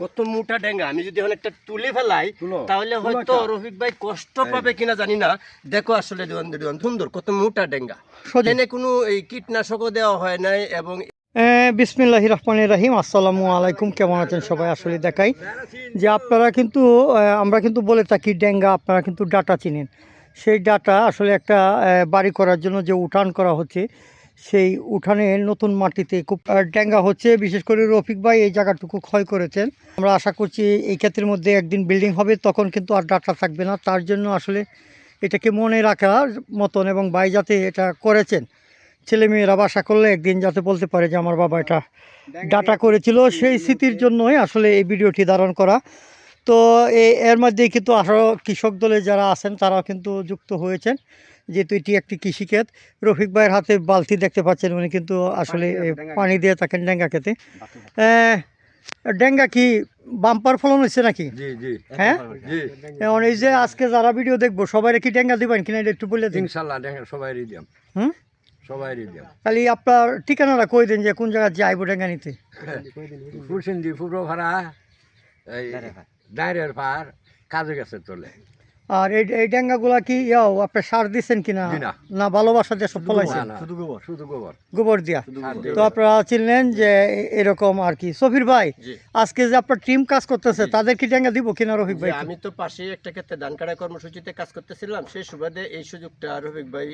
কত মোটা ডেঙ্গা। আমি যদি একটা তুলে ফেলাই তাহলে হয়তো। রফিক ভাই কষ্ট পাবে কিনা জানি না। দেখো আসলে সুন্দর কত মোটা ডেঙ্গা। এনে কোনো এই কীটনাশকও দেওয়া হয় নাই এবং বিসমিল্লাহ রহমান রাহিম। আসসালামু আলাইকুম। কেমন আছেন সবাই? আসলে দেখাই যে আপনারা কিন্তু আমরা কিন্তু বলে থাকি ডেঙ্গা আপনারা কিন্তু ডাটা চিনেন। সেই ডাটা আসলে একটা বাড়ি করার জন্য যে উঠান করা হচ্ছে সেই উঠানে নতুন মাটিতে খুব ডেঙ্গা হচ্ছে। বিশেষ করে রফিক ভাই এই জায়গাটুকু ক্ষয় করেছেন। আমরা আশা করছি এই ক্ষেত্রের মধ্যে একদিন বিল্ডিং হবে, তখন কিন্তু আর ডাটা থাকবে না। তার জন্য আসলে এটাকে মনে রাখার মতন এবং ভাই যাতে এটা করেছেন, ছেলেমেয়েরা বাসা করলে একদিন যাতে বলতে পারে যে আমার বাবা এটা ডাটা করেছিল। সেই স্মৃতির জন্যই আসলে এই ভিডিওটি ধারণ করা। তো এর মধ্যেই কিন্তু আরও কৃষক দলে যারা আছেন, তারাও কিন্তু যুক্ত হয়েছেন। যেহেতু এটি একটি কৃষিক্ষেত রফিক ভাইয়ের হাতে বালতি দেখতে পাচ্ছেন উনি কিন্তু আসলে পানি দিয়ে থাকেন ডেঙ্গা খেতে ডেঙ্গা কি বাম্পার ফলন হচ্ছে নাকি জি জি হ্যাঁ এখন এই যে আজকে যারা ভিডিও দেখব সবাই কি ডেঙ্গা দিবেন কিনা এটা একটু বলে দিন ইনশাল্লাহ সবাই দিয়াম হুম সবাই খালি আপনার ঠিকানাটা কই দিন যে কোন জায়গায় যাইব ডেঙ্গা নিতে ফুরসিন্দি ফুবরো ভাড়া ডাইরের পার কাজে গেছে তোলে আর এই এই ডেঙ্গাগুলা কি ইয়াও আপনি সার দিচ্ছেন কিনা? না। ভালোবাসা দিয়ে সব ফলাইছেন না, শুধু গোবর শুধু গোবর। গোবর দিয়া। তো আপনারা চিনলেন যে এরকম আর কি। সফির ভাই আজকে যে আপনার টিম কাজ করতেছে তাদের কি ডেঙ্গা দিব কিনা রফিক ভাই আমি তো পাশেই একটা ক্ষেত্রে ধান কাটা কর্মসূচিতে কাজ করতেছিলাম সেই সুবাদে এই সুযোগটা রফিক ভাই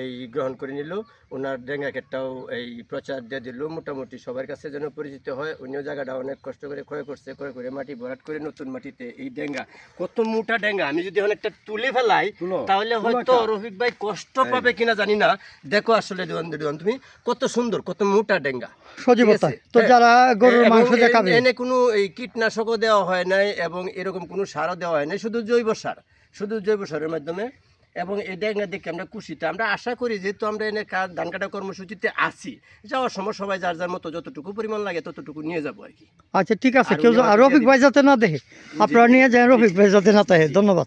এই গ্রহণ করে নিল। ওনার ডেঙ্গা ক্ষেতটাও এই প্রচার দিয়ে দিল। মোটামুটি সবার কাছে যেন পরিচিত হয় অন্য জায়গাটা অনেক কষ্ট করে ক্ষয় করছে ক্ষয় করে মাটি ভরাট করে নতুন মাটিতে এই ডেঙ্গা কত মোটা ডেঙ্গা। আমি যদি একটা তুলে ফেলাই তাহলে হয়তো। রফিক ভাই কষ্ট পাবে কিনা জানি না। দেখো আসলে দেওয়ান দেওয়ান তুমি কত সুন্দর কত মোটা ডেঙ্গা। সজীবতা। তো যারা গরুর মাংস দিয়ে খাবে এনে কোনো এই কীটনাশকও দেওয়া হয় নাই এবং এরকম কোনো সারও দেওয়া হয় নাই শুধু জৈব সার শুধু জৈব সারের মাধ্যমে। এবং এই ডেঙ্গা দেখে আমরা খুশিতে আমরা আশা করি যেহেতু আমরা এনে কাজ ধান কাটা কর্মসূচিতে আছি যাওয়ার সময় সবাই যার যার মতো যতটুকু পরিমাণ লাগে ততটুকু নিয়ে যাব আর কি। আচ্ছা ঠিক আছে। কেউ রফিক ভাই যাতে না দেখে আপনারা নিয়ে যান রফিক ভাই যাতে না থাকে ধন্যবাদ।